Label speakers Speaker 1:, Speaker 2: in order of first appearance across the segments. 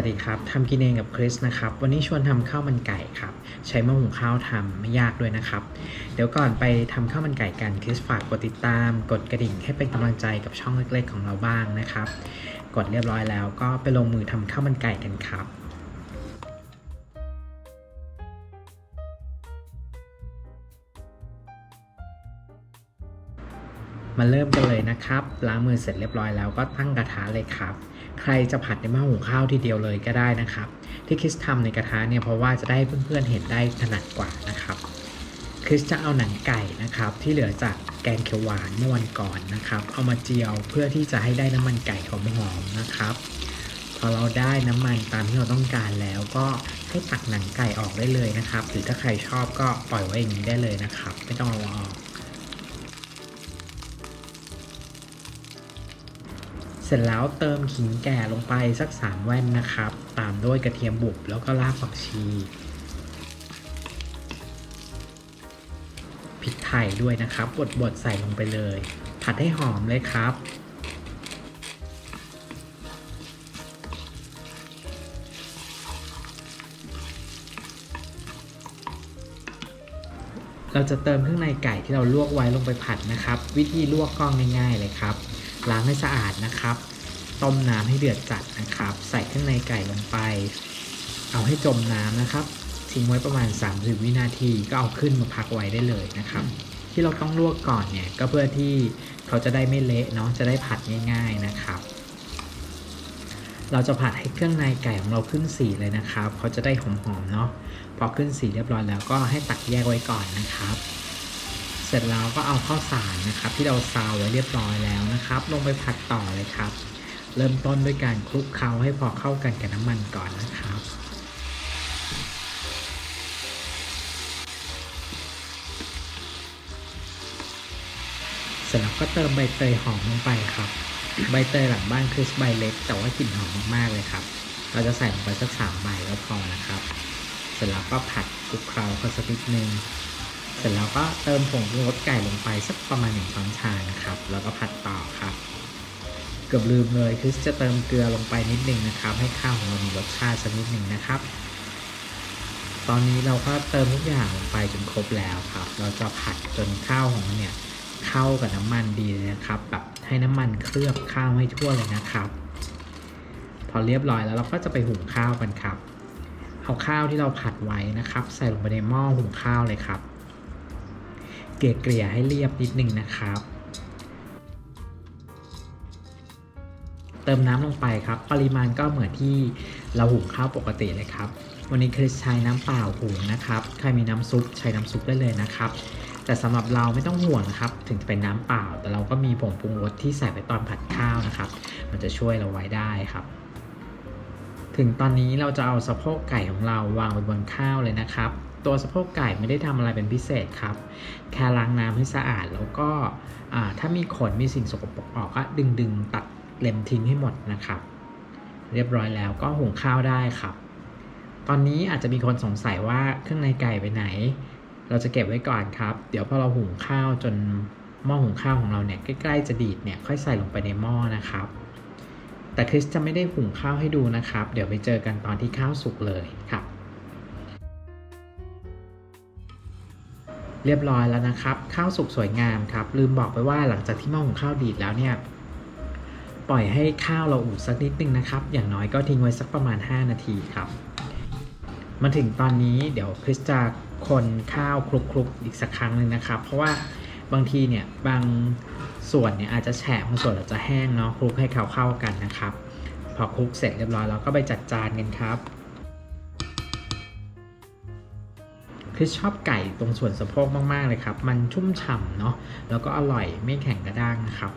Speaker 1: วัสดีครับทำกินเองกับคริสนะครับ วันนี้ชวนทำข้าวมันไก่ครับ ใช้หม้อหุงข้าวทำไม่ยากด้วยนะครับ เดี๋ยวก่อนไปทำข้าวมันไก่กันคริสฝากกดติดตาม กดกระดิ่งให้เป็นกำลังใจกับช่องเล็กๆ ของเราบ้างนะครับ กดเรียบร้อยแล้วก็ไปลงมือทำข้าวมันไก่กันครับมาเริ่มกันเลยนะครับ ล้างมือเสร็จเรียบร้อยแล้วก็ตั้งกระทะเลยครับ ใครจะผัดในหม้อหุงข้าวทีเดียวเลยก็ได้นะครับ ที่คริสทำในกระทะเนี่ยเพราะว่าจะได้เพื่อนๆเห็นได้ถนัดกว่านะครับคริสจะเอาหนังไก่นะครับ ที่เหลือจากแกงเขียวหวานเมื่อวันก่อนนะครับ เอามาเจียวเพื่อที่จะให้ได้น้ำมันไก่หอมๆนะครับ พอเราได้น้ำมันตามที่เราต้องการแล้วก็ให้ตักหนังไก่ออกได้เลยนะครับ หรือถ้าใครชอบก็ปล่อยไว้อย่างนี้ได้เลยนะครับ ไม่ต้องเอาออก เสร็จแล้วเติมขิงแก่ลงไปสัก3แว่นนะครับ ตามด้วยกระเทียมบุบแล้วก็รากผักชีพริกไทยด้วยนะครับบดๆใส่ลงไปเลย ผัดให้หอมเลยครับ เราจะเติมเครื่องในไก่ที่เราลวกไว้ลงไปผัดนะครับ วิธีลวกก็ง่ายๆเลยครับ ล้างให้สะอาดนะครับ ต้มน้ำให้เดือดจัดนะครับ ใส่เครื่องในไก่ลงไป เอาให้จมน้ำนะครับ ทิ้งไว้ประมาณ 30 วินาทีก็เอาขึ้นมาพักไว้ได้เลยนะครับ ที่เราต้องลวกก่อนเนี่ยก็เพื่อที่เขาจะได้ไม่เละเนาะจะได้ผัดง่าย ๆนะครับ เราจะผัดให้เครื่องในไก่ของเราขึ้นสีเลยนะครับเขาจะได้หอมๆเนาะพอขึ้นสีเรียบร้อยแล้วก็ให้ตักแยกไว้ก่อนนะครับ เสร็จแล้วก็เอาข้าวสารนะครับ ที่เราซาวไว้เรียบร้อยแล้วนะครับ ลงไปผัดต่อเลยครับ เริ่มต้นด้วยการคลุกเคล้าให้พอเข้ากันกับน้ำมันก่อนนะครับเสร็จแล้วก็เติมใบเตยหอมลงไปครับ ใบเตยหลังบ้านคริสใบเล็ก แต่ว่ากลิ่นหอมมากๆเลยครับ เราจะใส่ลงไปสักสามใบก็พอนะครับ เสร็จแล้วก็ผัดคลุกเคล้ากันสักนิดนึง เสร็จแล้วก็เติมผงปรุงรสไก่ลงไปสักประมาณหนึ่งช้อนชานะครับ แล้วก็ผัดต่อครับ เกือบลืมเลยคือจะเติมเกลือลงไปนิดนึงนะครับ ให้ข้าวของเรามีรสชาติสักนิดหนึ่งนะครับ ตอนนี้เราก็เติมทุกอย่างลงไปจนครบแล้วครับ เราจะผัดจนข้าวของเราเนี่ยเข้ากับน้ำมันดีเลยนะครับแบบให้น้ำมันเคลือบข้าวให้ทั่วเลยนะครับ พอเรียบร้อยแล้วเราก็จะไปหุงข้าวกันครับเอาข้าวที่เราผัดไว้นะครับ ใส่ลงไปในหม้อหุงข้าวเลยครับ เกลี่ยให้เรียบนิดนึงนะครับ เติมน้ำลงไปครับ ปริมาณก็เหมือนที่เราหุงข้าวปกติเลยครับ วันนี้คริสใช้น้ำเปล่าหุงนะครับ ใครมีน้ำซุปใช้น้ำซุปได้เลยนะครับ แต่สำหรับเราไม่ต้องห่วงนะครับ ถึงจะเป็นน้ำเปล่า แต่เราก็มีผงปรุงรสที่ใส่ไปตอนผัดข้าวนะครับ มันจะช่วยเราไว้ได้ครับถึงตอนนี้เราจะเอาสะโพกไก่ของเราวางไว้บนข้าวเลยนะครับ ตัวสะโพกไก่ไม่ได้ทำอะไรเป็นพิเศษครับ แค่ล้างน้ำให้สะอาดแล้วก็ถ้ามีขนมีสิ่งสกปรกออกก็ดึงดึงตัดเล็มทิ้งให้หมดนะครับ เรียบร้อยแล้วก็หุงข้าวได้ครับ ตอนนี้อาจจะมีคนสงสัยว่าเครื่องในไก่ไปไหน เราจะเก็บไว้ก่อนครับ เดี๋ยวพอเราหุงข้าวจนหม้อหุงข้าวของเราเนี่ยใกล้ๆจะดีดเนี่ยค่อยใส่ลงไปในหม้อนะครับ แต่คริสจะไม่ได้หุงข้าวให้ดูนะครับ เดี๋ยวไปเจอกันตอนที่ข้าวสุกเลยครับ เรียบร้อยแล้วนะครับข้าวสุกสวยงามครับ ลืมบอกไปว่าหลังจากที่หม้อหุงข้าวดีดแล้วเนี่ยปล่อยให้ข้าวเราอุ่นสักนิดนึงนะครับ อย่างน้อยก็ทิ้งไว้สักประมาณ 5 นาทีครับ มาถึงตอนนี้เดี๋ยวคริสจะคนข้าวคลุกๆอีกสักครั้งหนึ่งนะครับ เพราะว่าบางทีเนี่ยบางส่วนเนี่ยอาจจะแฉะบางส่วนอาจจะแห้งเนาะคลุกให้เขาเข้ากันนะครับ พอคลุกเสร็จเรียบร้อยเราก็ไปจัดจานกันครับ คริสชอบไก่ตรงส่วนสะโพกมากๆเลยครับ มันชุ่มฉ่ำเนาะแล้วก็อร่อยไม่แข็งกระด้างนะครับ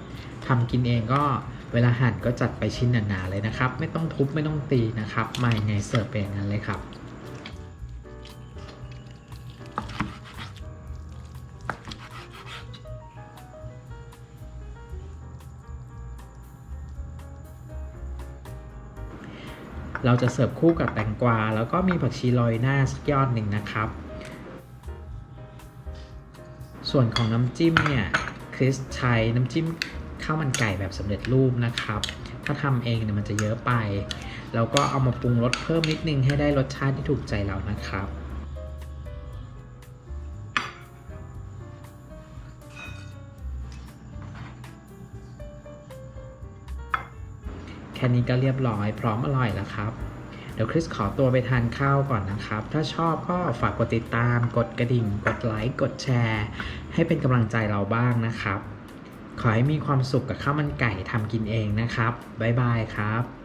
Speaker 1: ทำกินเองก็เวลาหั่นก็จัดไปชิ้นหนาๆเลยนะครับ ไม่ต้องทุบไม่ต้องตีนะครับมาอย่างไงเสิร์ฟเป็นอย่างนั้นเลยครับเราจะเสิร์ฟคู่กับแตงกวา แล้วก็มีผักชีโรยหน้าสักยอดหนึ่งนะครับ ส่วนของน้ำจิ้มเนี่ยคริสใช้น้ำจิ้มข้าวมันไก่แบบสำเร็จรูปนะครับ ถ้าทำเองเนี่ยมันจะเยอะไป แล้วก็เอามาปรุงรสเพิ่มนิดนึงให้ได้รสชาติที่ถูกใจเรานะครับแค่นี้ก็เรียบร้อยพร้อมอร่อยแล้วครับ ดี๋ยวคริสขอตัวไปทานข้าวก่อนนะครับ ถ้าชอบก็ฝากกดติดตาม กดกระดิ่ง กดไลค์ กดแชร์ ให้เป็นกำลังใจเราบ้างนะครับ ขอให้มีความสุขกับข้าวมันไก่ทำกินเองนะครับ บ๊ายบายครับ